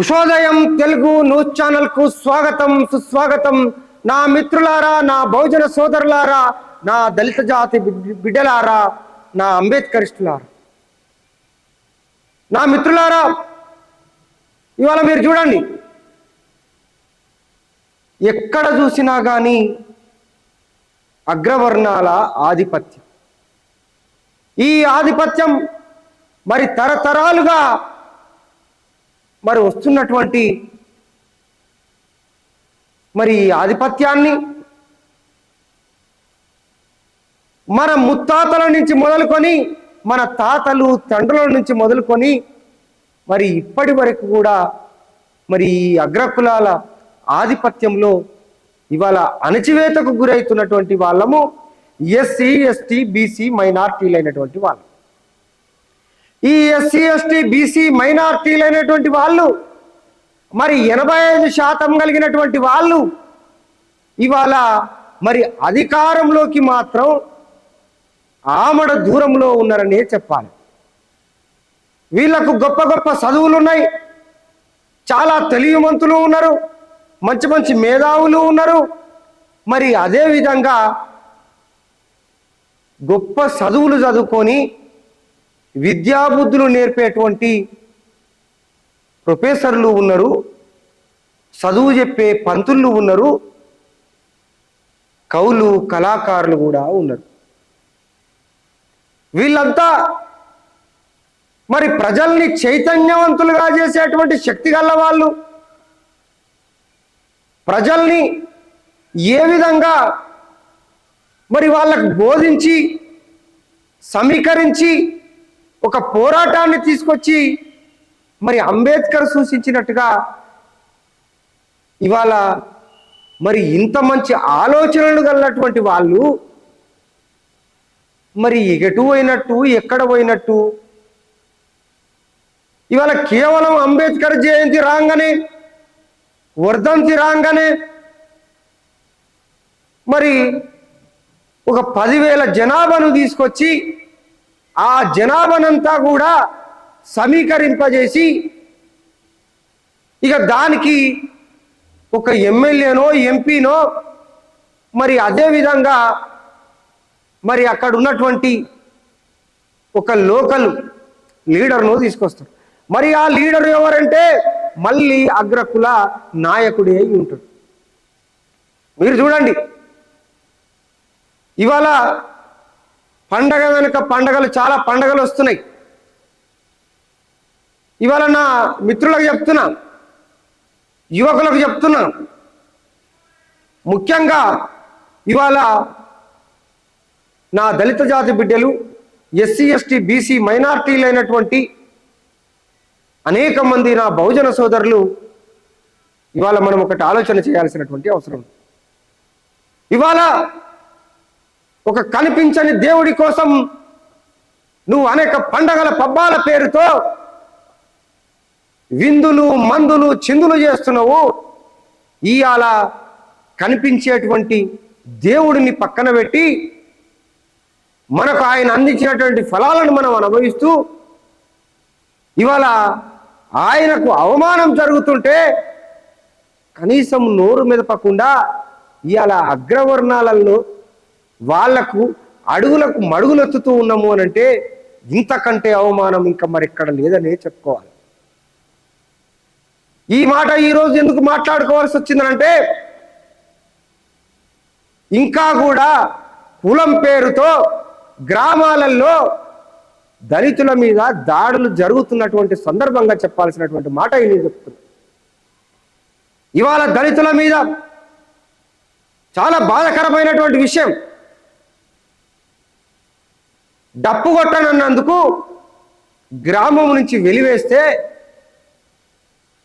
ఉషోదయం Telugu news ఛానల్కు స్వాగతం సుస్వాగతం. నా మిత్రులారా నా బహుజన సోదరులారా నా దళిత జాతి బిడ్డలారా నా అంబేద్కరిస్టులారా నా మిత్రులారా ఇవాళ మీరు చూడండి. ఎక్కడ చూసినా కానీ అగ్రవర్ణాల ఆధిపత్యం. ఈ ఆధిపత్యం మరి తరతరాలుగా మరి వస్తున్నటువంటి మరి ఆధిపత్యాన్ని మన ముత్తాతల నుంచి మొదలుకొని మన తాతలు తండ్రుల నుంచి మొదలుకొని మరి ఇప్పటి వరకు కూడా మరి ఈ అగ్రకులాల ఆధిపత్యంలో ఇవాళ అణచివేతకు గురవుతున్నటువంటి వాళ్ళము ఎస్సీ ఎస్టీ బీసీ మైనార్టీలైనటువంటి వాళ్ళు. ఈ ఎస్సీ ఎస్టీ బీసీ మైనార్టీలైనటువంటి వాళ్ళు మరి ఎనభై ఐదు శాతం కలిగినటువంటి వాళ్ళు ఇవాళ మరి అధికారంలోకి మాత్రం ఆమడ దూరంలో ఉన్నారనే చెప్పాలి. వీళ్ళకు గొప్ప గొప్ప చదువులు ఉన్నాయి చాలా తెలివిమంతులు ఉన్నారు. మంచి మంచి మేధావులు ఉన్నారు. మరి అదే విధంగా గొప్ప చదువులు చదువుకొని విద్యాబుద్ధులు నేర్పేటువంటి ప్రొఫెసర్లు ఉన్నారు చదువు చెప్పే పంతులు ఉన్నారు కవులు కళాకారులు కూడా ఉన్నారు. వీళ్ళంతా మరి ప్రజల్ని చైతన్యవంతులుగా చేసేటువంటి శక్తి గల వాళ్ళు. ప్రజల్ని ఏ విధంగా మరి వాళ్ళకు బోధించి సమీకరించి ఒక పోరాటాన్ని తీసుకొచ్చి మరి అంబేద్కర్ సూచించినట్టుగా ఇవాళ మరి ఇంత మంచి ఆలోచనలు కలిగినటువంటి వాళ్ళు మరి ఎటు పోయినట్టు ఎక్కడ పోయినట్టు? ఇవాళ కేవలం అంబేద్కర్ జయంతి రాగానే వర్ధంతి రాగానే మరి ఒక పదివేల జనాభాను తీసుకొచ్చి ఆ జనాభానంతా కూడా సమీకరింపజేసి ఇక దానికి ఒక ఎమ్మెల్యేనో ఎంపీనో మరి అదే విధంగా మరి అక్కడ ఉన్నటువంటి ఒక లోకల్ లీడర్ను తీసుకొస్తారు. మరి ఆ లీడర్ ఎవరంటే మళ్ళీ అగ్రకుల నాయకుడే అయి ఉంటాడు. మీరు చూడండి. ఇవాళ పండగ వెనుక పండగలు చాలా పండగలు వస్తున్నాయి. ఇవాళ నా మిత్రులకు చెప్తున్నా యువకులకు చెప్తున్నా ముఖ్యంగా ఇవాళ నా దళిత జాతి బిడ్డలు ఎస్సీ ఎస్టీ బీసీ మైనార్టీలైనటువంటి అనేక మంది నా బహుజన సోదరులు ఇవాళ మనం ఒకటి ఆలోచన చేయాల్సినటువంటి అవసరం ఇవాళ ఒక కనిపించని దేవుడి కోసం నువ్వు అనేక పండగల పబ్బాల పేరుతో విందులు మందులు చిందులు చేస్తున్నావు. ఇవాళ కనిపించేటువంటి దేవుడిని పక్కన పెట్టి మనకు ఆయన అందించినటువంటి ఫలాలను మనం అనుభవిస్తూ ఇవాళ ఆయనకు అవమానం జరుగుతుంటే కనీసం నోరు మెదపకుండా ఇవాళ అగ్రవర్ణాలలో వాళ్ళకు అడుగులకు మడుగులెత్తుతూ ఉన్నాము అని అంటే ఇంతకంటే అవమానం ఇంకా మరెక్కడ లేదనే చెప్పుకోవాలి. ఈ మాట ఈరోజు ఎందుకు మాట్లాడుకోవాల్సి వచ్చిందంటే ఇంకా కూడా కులం పేరుతో గ్రామాలలో దళితుల మీద దాడులు జరుగుతున్నటువంటి సందర్భంగా చెప్పాల్సినటువంటి మాట ఇది చెప్తున్నా. ఇవాళ దళితుల మీద చాలా బాధకరమైనటువంటి విషయం. డప్పు కొట్టనన్నందుకు గ్రామం నుంచి వెలివేస్తే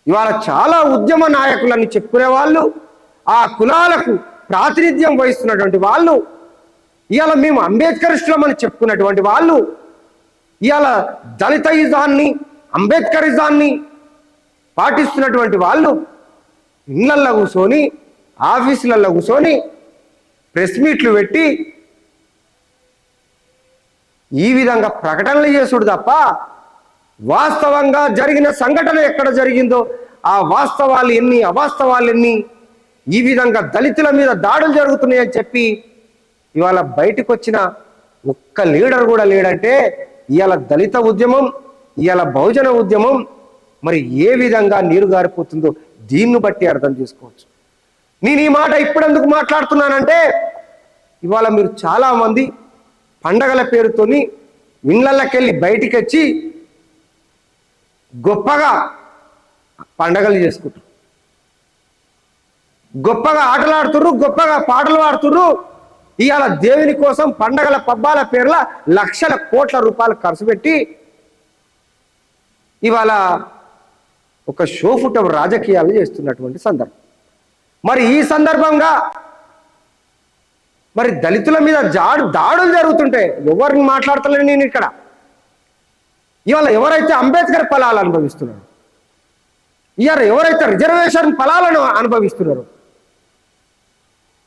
ఇవాళ చాలా ఉద్యమ నాయకులని చెప్పుకునే వాళ్ళు ఆ కులాలకు ప్రాతినిధ్యం వహిస్తున్నటువంటి వాళ్ళు ఇవాళ మేము అంబేద్కరిస్టులమని చెప్పుకున్నటువంటి వాళ్ళు ఇవాళ దళితయిజాన్ని అంబేద్కరిజాన్ని పాటిస్తున్నటువంటి వాళ్ళు ఇళ్ళల్లో కూర్చొని ఆఫీసులలో కూర్చొని ప్రెస్ మీట్లు పెట్టి ఈ విధంగా ప్రకటనలు చేసుడు తప్ప వాస్తవంగా జరిగిన సంఘటన ఎక్కడ జరిగిందో ఆ వాస్తవాలు ఎన్ని అవాస్తవాలు ఎన్ని ఈ విధంగా దళితుల మీద దాడులు జరుగుతున్నాయని చెప్పి ఇవాళ బయటకు వచ్చిన ఒక్క లీడర్ కూడా లేడంటే ఇవాళ దళిత ఉద్యమం ఇవాళ బహుజన ఉద్యమం మరి ఏ విధంగా నీరు గారిపోతుందో దీన్ని బట్టి అర్థం చేసుకోవచ్చు. నేను ఈ మాట ఇప్పుడెందుకు మాట్లాడుతున్నానంటే ఇవాళ మీరు చాలామంది పండగల పేరుతోని ఇళ్ళకెళ్ళి బయటికి వచ్చి గొప్పగా పండగలు చేసుకుంటారు. గొప్పగా ఆటలు ఆడుతుర్రు గొప్పగా పాటలు పాడుతుర్రు. ఇవాళ దేవుని కోసం పండగల పబ్బాల పేర్ల లక్షల కోట్ల రూపాయలు ఖర్చు పెట్టి ఇవాళ ఒక షోఫుటం రాజకీయాలు చేస్తున్నటువంటి సందర్భం. మరి ఈ సందర్భంగా మరి దళితుల మీద జాడు దాడులు జరుగుతుంటే ఎవరిని మాట్లాడతలేను నేను ఇక్కడ? ఇవాళ ఎవరైతే అంబేద్కర్ ఫలాలు అనుభవిస్తున్నారు ఇవాళ ఎవరైతే రిజర్వేషన్ ఫలాలను అనుభవిస్తున్నారు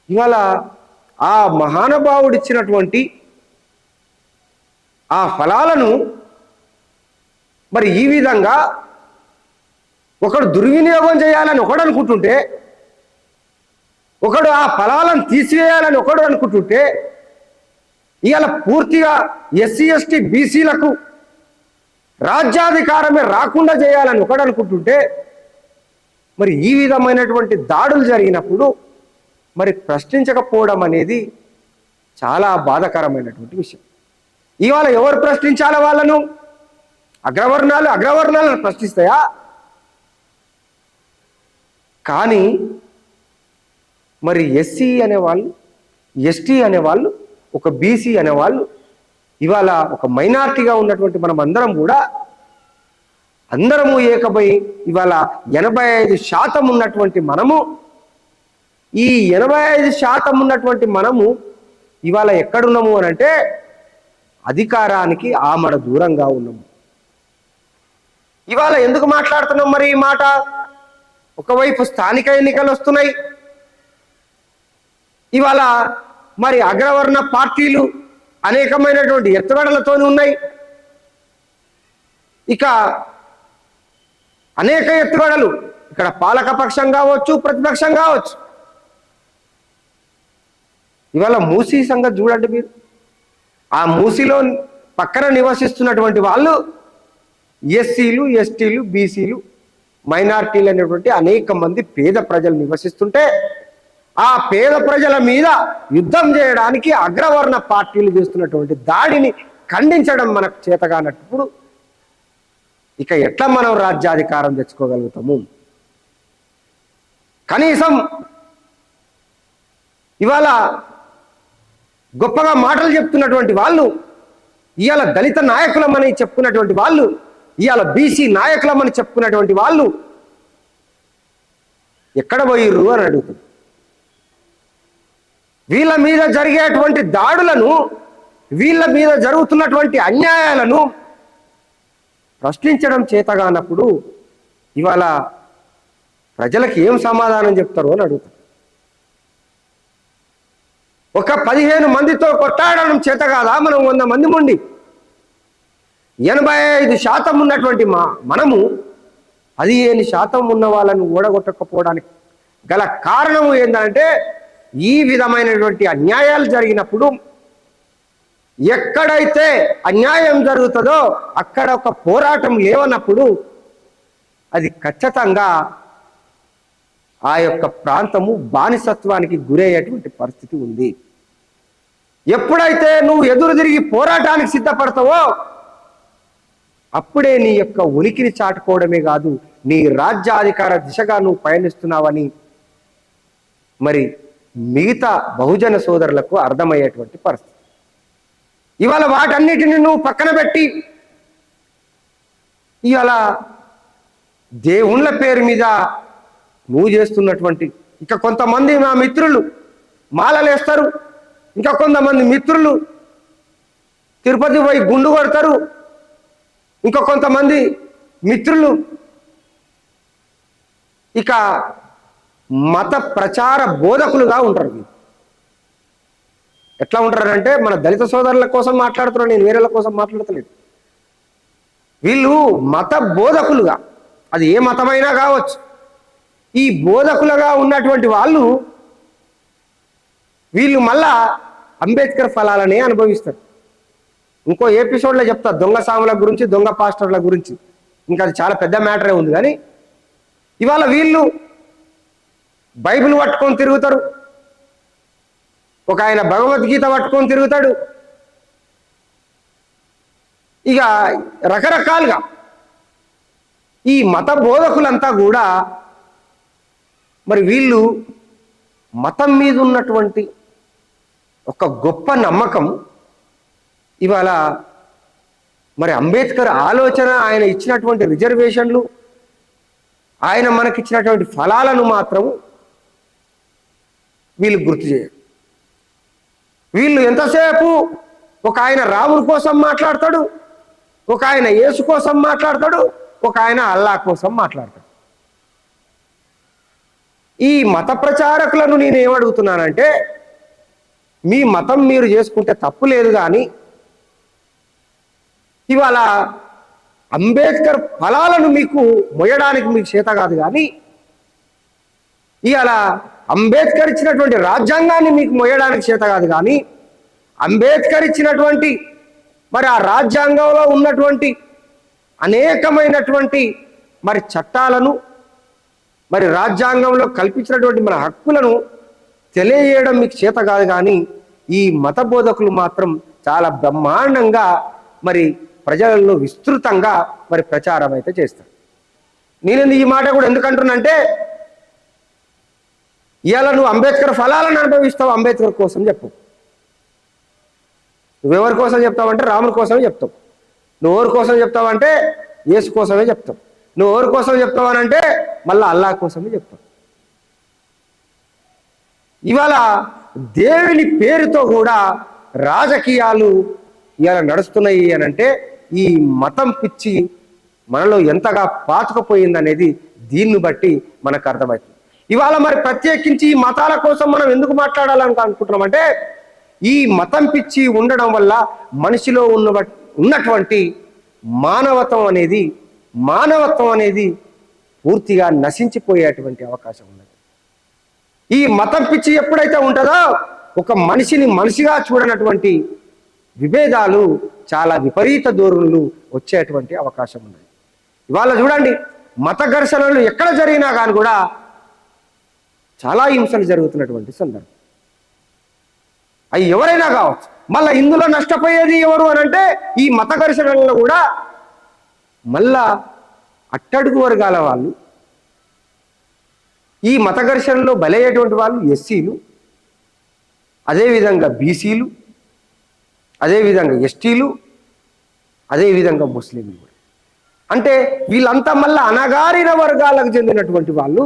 ఇవాళ ఆ మహానుభావుడు ఇచ్చినటువంటి ఆ ఫలాలను మరి ఈ విధంగా ఒకడు దుర్వినియోగం చేయాలని ఒకడు అనుకుంటుంటే ఒకడు ఆ ఫలాలను తీసివేయాలని ఒకడు అనుకుంటుంటే ఇవాళ పూర్తిగా ఎస్సీ ఎస్టీ బీసీలకు రాజ్యాధికారమే రాకుండా చేయాలని ఒకడు అనుకుంటుంటే మరి ఈ విధమైనటువంటి దాడులు జరిగినప్పుడు మరి ప్రశ్నించకపోవడం అనేది చాలా బాధాకరమైనటువంటి విషయం. ఇవాళ ఎవరు ప్రశ్నించాలి వాళ్ళను? అగ్రవర్ణాలు అగ్రవర్ణాలను ప్రశ్నిస్తాయా? కానీ మరి ఎస్సీ అనేవాళ్ళు ఎస్టీ అనేవాళ్ళు ఒక బీసీ అనేవాళ్ళు ఇవాళ ఒక మైనార్టీగా ఉన్నటువంటి మనం అందరం కూడా అందరము ఏకపోయి ఇవాళ ఎనభై ఐదు శాతం ఉన్నటువంటి మనము ఈ ఎనభై ఐదు శాతం ఉన్నటువంటి మనము ఇవాళ ఎక్కడున్నాము అని అంటే అధికారానికి ఆమడ దూరంగా ఉన్నాము. ఇవాళ ఎందుకు మాట్లాడుతున్నాం మరి ఈ మాట? ఒకవైపు స్థానిక ఎన్నికలు వస్తున్నాయి ఇవాళ మరి అగ్రవర్ణ పార్టీలు అనేకమైనటువంటి ఎత్తుగడలతోనే ఉన్నాయి. ఇక అనేక ఎత్తుగడలు ఇక్కడ పాలక పక్షం కావచ్చు ప్రతిపక్షం కావచ్చు. ఇవాళ మూసీ సంగతి చూడండి మీరు. ఆ మూసీలో పక్కన నివసిస్తున్నటువంటి వాళ్ళు ఎస్సీలు ఎస్టీలు బీసీలు మైనార్టీలు అనేటువంటి అనేక మంది పేద ప్రజలు నివసిస్తుంటే ఆ పేద ప్రజల మీద యుద్ధం చేయడానికి అగ్రవర్ణ పార్టీలు చేస్తున్నటువంటి దాడిని ఖండించడం మనకు చేతగానప్పుడు ఇక ఎట్లా మనం రాజ్యాధికారం తెచ్చుకోగలుగుతాము? కనీసం ఇవాళ గొప్పగా మాటలు చెప్తున్నటువంటి వాళ్ళు ఇవాళ దళిత నాయకులమని చెప్పుకున్నటువంటి వాళ్ళు ఇవాళ బీసీ నాయకులమని చెప్పుకున్నటువంటి వాళ్ళు ఎక్కడ పోయిర్రు అని అడుగుతుంది. వీళ్ళ మీద జరిగేటువంటి దాడులను వీళ్ళ మీద జరుగుతున్నటువంటి అన్యాయాలను ప్రశ్నించడం చేతగానప్పుడు ఇవాళ ప్రజలకు ఏం సమాధానం చెప్తారు అని అడుగుతారు ఒక పదిహేను మందితో కొట్టాడడం చేత కాదా మనం వంద మంది ఉండి. ఎనభై ఐదు శాతం ఉన్నటువంటి మా మనము పదిహేను శాతం ఉన్న వాళ్ళని ఓడగొట్టకపోవడానికి గల కారణము ఏంటంటే ఈ విధమైనటువంటి అన్యాయాలు జరిగినప్పుడు ఎక్కడైతే అన్యాయం జరుగుతుందో అక్కడ ఒక పోరాటం లేవన్నప్పుడు అది ఖచ్చితంగా ఆ యొక్క ప్రాంతము బానిసత్వానికి గురయ్యేటువంటి పరిస్థితి ఉంది. ఎప్పుడైతే నువ్వు ఎదురు తిరిగి పోరాటానికి సిద్ధపడతావో అప్పుడే నీ యొక్క ఉనికిని చాటుకోవడమే కాదు నీ రాజ్యాధికార దిశగా నువ్వు పయనిస్తున్నావని మరి మిగతా బహుజన సోదరులకు అర్థమయ్యేటువంటి పరిస్థితి. ఇవాళ వాటన్నిటిని నువ్వు పక్కన పెట్టి ఇవాళ దేవుళ్ళ పేరు మీద నువ్వు చేస్తున్నటువంటి ఇక కొంతమంది మా మిత్రులు మాలలేస్తారు ఇంకా కొంతమంది మిత్రులు తిరుపతి పోయి గుండు కొడతారు ఇంకా కొంతమంది మిత్రులు ఇక మత ప్రచార బోధకులుగా ఉంటారు వీళ్ళు. ఎట్లా ఉంటారంటే మన దళిత సోదరుల కోసం మాట్లాడుతున్నాను నేను వేరేల కోసం మాట్లాడతలేదు. వీళ్ళు మత బోధకులుగా అది ఏ మతమైనా కావచ్చు. ఈ బోధకులుగా ఉన్నటువంటి వాళ్ళు వీళ్ళు మళ్ళా అంబేద్కర్ ఫలాలనే అనుభవిస్తారు. ఇంకో ఎపిసోడ్లో చెప్తా దొంగ సాముల గురించి దొంగ పాస్టర్ల గురించి. ఇంకా అది చాలా పెద్ద మ్యాటరే ఉంది కానీ ఇవాళ వీళ్ళు బైబిల్ పట్టుకొని తిరుగుతారు. ఒక ఆయన భగవద్గీత పట్టుకొని తిరుగుతాడు. ఇక రకరకాలుగా ఈ మత బోధకులంతా కూడా మరి వీళ్ళు మతం మీద ఉన్నటువంటి ఒక గొప్ప నమ్మకం ఇవాళ మరి అంబేద్కర్ ఆలోచన ఆయన ఇచ్చినటువంటి రిజర్వేషన్లు ఆయన మనకిచ్చినటువంటి ఫలాలను మాత్రం వీళ్ళు గుర్తు చేయడు. వీళ్ళు ఎంతసేపు ఒక ఆయన రాముడి కోసం మాట్లాడతాడు ఒక ఆయన యేసు కోసం మాట్లాడతాడు ఒక ఆయన అల్లా కోసం మాట్లాడతాడు. ఈ మత ప్రచారకులను నేనేమడుగుతున్నానంటే మీ మతం మీరు చేసుకుంటే తప్పు లేదు కానీ ఇవాళ అంబేద్కర్ ఫలాలను మీకు మొయ్యడానికి మీకు చేత కాదు కానీ ఇవాళ అంబేద్కర్ ఇచ్చినటువంటి రాజ్యాంగాన్ని మీకు మొయ్యడానికి చేత కాదు కానీ అంబేద్కర్ ఇచ్చినటువంటి మరి ఆ రాజ్యాంగంలో ఉన్నటువంటి అనేకమైనటువంటి మరి చట్టాలను మరి రాజ్యాంగంలో కల్పించినటువంటి మన హక్కులను తెలియజేయడం మీకు చేత కాదు కానీ ఈ మత బోధకులు మాత్రం చాలా బ్రహ్మాండంగా మరి ప్రజలలో విస్తృతంగా మరి ప్రచారం అయితే చేస్తారు. నేను ఈ మాట కూడా ఎందుకంటున్నంటే ఇవాళ నువ్వు అంబేద్కర్ ఫలాలను అనుభవిస్తావు అంబేద్కర్ కోసం చెప్పు. నువ్వెవరి కోసం చెప్తావంటే రాముడి కోసమే చెప్తావు. నువ్వు ఎవరి కోసం చెప్తావంటే యేసు కోసమే చెప్తావు. నువ్వు ఎవరి కోసం చెప్తావనంటే మళ్ళీ అల్లా కోసమే చెప్తావు. ఇవాళ దేవుని పేరుతో కూడా రాజకీయాలు ఇవాళ నడుస్తున్నాయి అని అంటే ఈ మతం పిచ్చి మనలో ఎంతగా పాతుకుపోయిందనేది దీన్ని బట్టి మనకు అర్థమవుతుంది. ఇవాళ మరి ప్రత్యేకించి ఈ మతాల కోసం మనం ఎందుకు మాట్లాడాలని అనుకుంటున్నామంటే ఈ మతం పిచ్చి ఉండడం వల్ల మనిషిలో ఉన్న ఉన్నటువంటి మానవత్వం అనేది మానవత్వం అనేది పూర్తిగా నశించిపోయేటువంటి అవకాశం ఉన్నది. ఈ మతం పిచ్చి ఎప్పుడైతే ఉంటుందో ఒక మనిషిని మనిషిగా చూడనటువంటి విభేదాలు చాలా విపరీత ధోరణులు వచ్చేటువంటి అవకాశం ఉన్నది. ఇవాళ చూడండి మత ఘర్షణలు ఎక్కడ జరిగినా కానీ కూడా చాలా హింసలు జరుగుతున్నటువంటి సందర్భం. అవి ఎవరైనా కావచ్చు. మళ్ళీ ఇందులో నష్టపోయేది ఎవరు అని అంటే ఈ మత ఘర్షణలలో కూడా మళ్ళా అట్టడుగు వర్గాల వాళ్ళు ఈ మత ఘర్షణలో బలయ్యేటువంటి వాళ్ళు ఎస్సీలు అదేవిధంగా బీసీలు అదేవిధంగా ఎస్టీలు అదేవిధంగా ముస్లింలు. కూడా అంటే వీళ్ళంతా మళ్ళీ అనగారిన వర్గాలకు చెందినటువంటి వాళ్ళు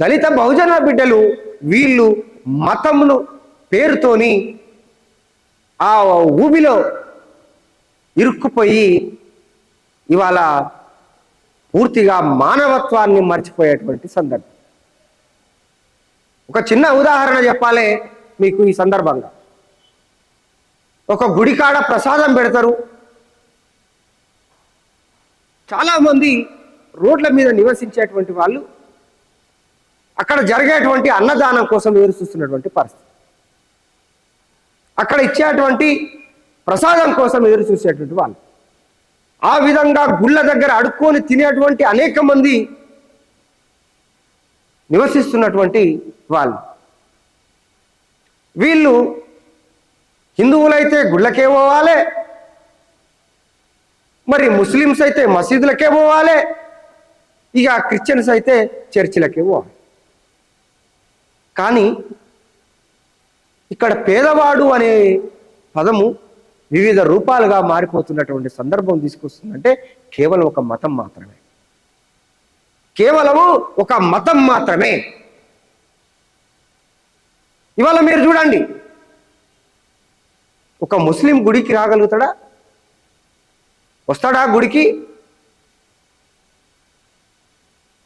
దళిత బహుజన బిడ్డలు వీళ్ళు మతమును పేరుతోని ఆ ఊబిలో ఇరుక్కుపోయి ఇవాళ పూర్తిగా మానవత్వాన్ని మర్చిపోయేటువంటి సందర్భం. ఒక చిన్న ఉదాహరణ చెప్పాలి మీకు ఈ సందర్భంగా. ఒక గుడికాడ ప్రసాదం పెడతారు. చాలామంది రోడ్ల మీద నివసించేటువంటి వాళ్ళు అక్కడ జరిగేటువంటి అన్నదానం కోసం ఎదురు చూస్తున్నటువంటి పరిస్థితి. అక్కడ ఇచ్చేటువంటి ప్రసాదం కోసం ఎదురు చూసేటువంటి వాళ్ళు. ఆ విధంగా గుళ్ళ దగ్గర అడుక్కొని తినేటువంటి అనేక మంది నివసిస్తున్నటువంటి వాళ్ళు. వీళ్ళు హిందువులైతే గుళ్ళకే పోవాలి. మరి ముస్లిమ్స్ అయితే మసీదులకే పోవాలి. ఇక క్రిస్టియన్స్ అయితే చర్చిలకే పోవాలి. కానీ ఇక్కడ పేదవాడు అనే పదము వివిధ రూపాలుగా మారిపోతున్నటువంటి సందర్భం తీసుకొస్తుందంటే కేవలం ఒక మతం మాత్రమే. కేవలము ఒక మతం మాత్రమే. ఇవాళ మీరు చూడండి. ఒక ముస్లిం గుడికి రాగలుగుతాడా? వస్తాడా గుడికి?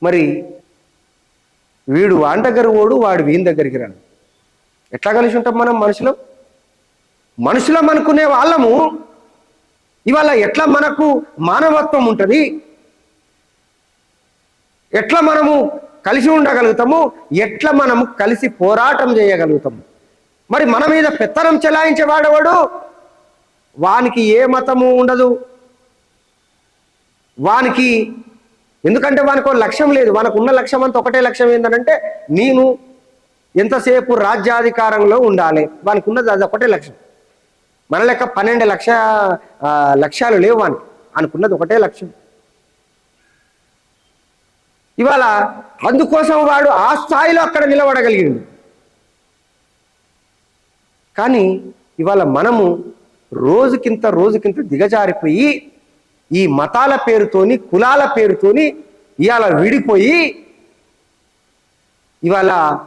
మరి వీడు వాని దగ్గర ఓడు వాడు వీని దగ్గరికి రాడు. ఎట్లా కలిసి ఉంటాం మనం మనుషులు? మనుషులం అనుకునే వాళ్ళము ఇవాళ ఎట్లా మనకు మానవత్వం ఉంటుంది? ఎట్లా మనము కలిసి ఉండగలుగుతాము? ఎట్లా మనము కలిసి పోరాటం చేయగలుగుతాము మరి మన మీద పెత్తనం చెలాయించేవాడెవడు వానికి ఏ మతము ఉండదు. వానికి ఎందుకంటే వానికి ఒక లక్ష్యం లేదు. మనకున్న ఉన్న లక్ష్యం అంతా ఒకటే లక్ష్యం ఏంటంటే నేను ఎంతసేపు రాజ్యాధికారంలో ఉండాలి. వానికి ఉన్నది అది ఒకటే లక్ష్యం. మన లెక్క పన్నెండు లక్ష లక్ష్యాలు లేవు వానికి. అనుకున్నది ఒకటే లక్ష్యం. ఇవాళ అందుకోసం వాడు ఆ స్థాయిలో అక్కడ నిలబడగలిగింది కానీ ఇవాళ మనము రోజుకింత రోజుకింత దిగజారిపోయి ఈ మతాల పేరుతోని కులాల పేరుతోని ఇవాళ విడిపోయి ఇవాళ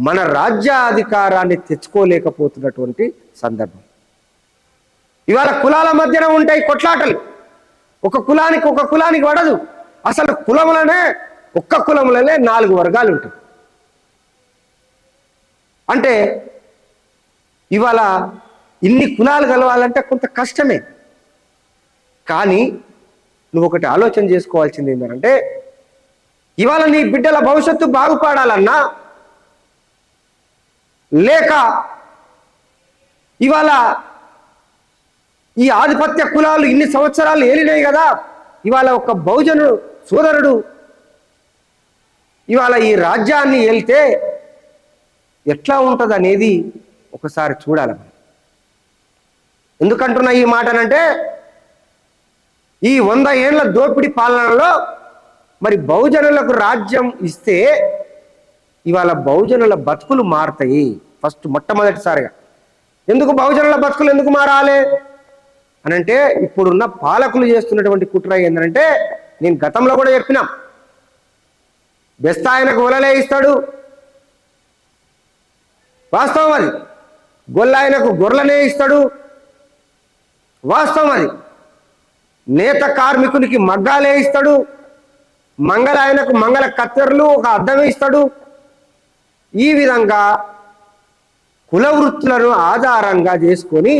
మన రాజ్యాధికారాన్ని తెచ్చుకోలేకపోతున్నటువంటి సందర్భం. ఇవాళ కులాల మధ్యన ఉంటాయి కొట్లాటలు. ఒక కులానికి ఒక కులానికి పడదు అసలు కులములనే ఒక్క కులములనే నాలుగు వర్గాలు ఉంటాయి. అంటే ఇవాళ ఇన్ని కులాలు కలవాలంటే కొంత కష్టమే. కానీ నువ్వు ఒకటి ఆలోచన చేసుకోవాల్సింది ఏంటంటే ఇవాళ నీ బిడ్డల భవిష్యత్తు బాగుపడాలన్నా లేక ఇవాళ ఈ ఆధిపత్య కులాలు ఇన్ని సంవత్సరాలు ఏలినాయి కదా ఇవాళ ఒక బహుజనుడు సోదరుడు ఇవాళ ఈ రాజ్యాన్ని ఏలితే ఎట్లా ఉంటుంది అనేది ఒకసారి చూడాలి ఎందుకంటున్నా ఈ మాటనంటే ఈ వంద ఏళ్ళ దోపిడీ పాలనలో మరి బహుజనులకు రాజ్యం ఇస్తే ఇవాళ బహుజనుల బతుకులు మారుతాయి. ఫస్ట్ మొట్టమొదటిసారిగా. ఎందుకు బహుజనుల బతుకులు ఎందుకు మారాలి? అని అంటే ఇప్పుడున్న పాలకులు చేస్తున్నటువంటి కుట్ర ఏంటంటే నేను గతంలో కూడా చెప్పినా. బెస్తాయనకు ఒలలే ఇస్తాడు. వాస్తవం అది. గొల్లాయనకు గొర్రెలనే ఇస్తాడు. వాస్తవం అది. నేత కార్మికునికి మగ్గాలే ఇస్తాడు. మంగళ ఆయనకు మంగళ కత్తెరలు ఒక అద్దమే ఇస్తాడు. ఈ విధంగా కుల వృత్తులను ఆధారంగా చేసుకొని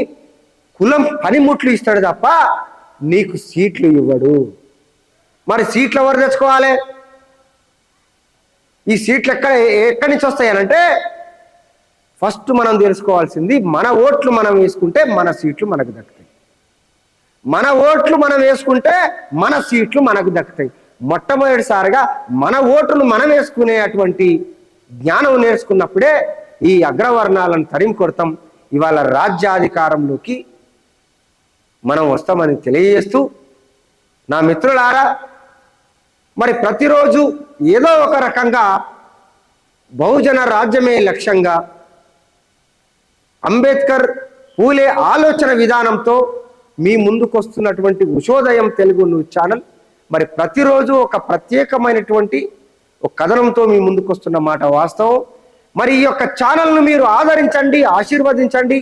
కులం పనిముట్లు ఇస్తాడు తప్ప నీకు సీట్లు ఇవ్వడు. మరి సీట్లు ఎవరు తెచ్చుకోవాలి? ఈ సీట్లు ఎక్కడ ఎక్కడి నుంచి వస్తాయనంటే ఫస్ట్ మనం తెలుసుకోవాల్సింది మన ఓట్లు మనం వేసుకుంటే మన సీట్లు మనకు దక్కుతాయి. మన ఓట్లు మనం వేసుకుంటే మన సీట్లు మనకు దక్కుతాయి. మొట్టమొదటిసారిగా మన ఓటును మనం వేసుకునే అటువంటి జ్ఞానం నేర్చుకున్నప్పుడే ఈ అగ్రవర్ణాలను తరింకొడతాం ఇవాళ రాజ్యాధికారంలోకి మనం వస్తామని తెలియజేస్తూ నా మిత్రులారా మరి ప్రతిరోజు ఏదో ఒక రకంగా బహుజన రాజ్యమే లక్ష్యంగా అంబేద్కర్ పూలే ఆలోచన విధానంతో మీ ముందుకు వస్తున్నటువంటి ఉషోదయం తెలుగు న్యూస్ ఛానల్. మరి ప్రతిరోజు ఒక ప్రత్యేకమైనటువంటి ఒక కథనంతో మీ ముందుకు వస్తున్న మాట వాస్తవం. మరి ఈ యొక్క ఛానల్ను మీరు ఆదరించండి ఆశీర్వదించండి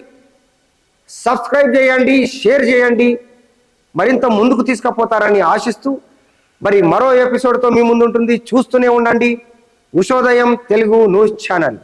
సబ్స్క్రైబ్ చేయండి షేర్ చేయండి మరింత ముందుకు తీసుకుపోతారని ఆశిస్తూ మరి మరో ఎపిసోడ్తో మీ ముందు ఉంటుంది చూస్తూనే ఉండండి. Ushodayam Telugu news channel.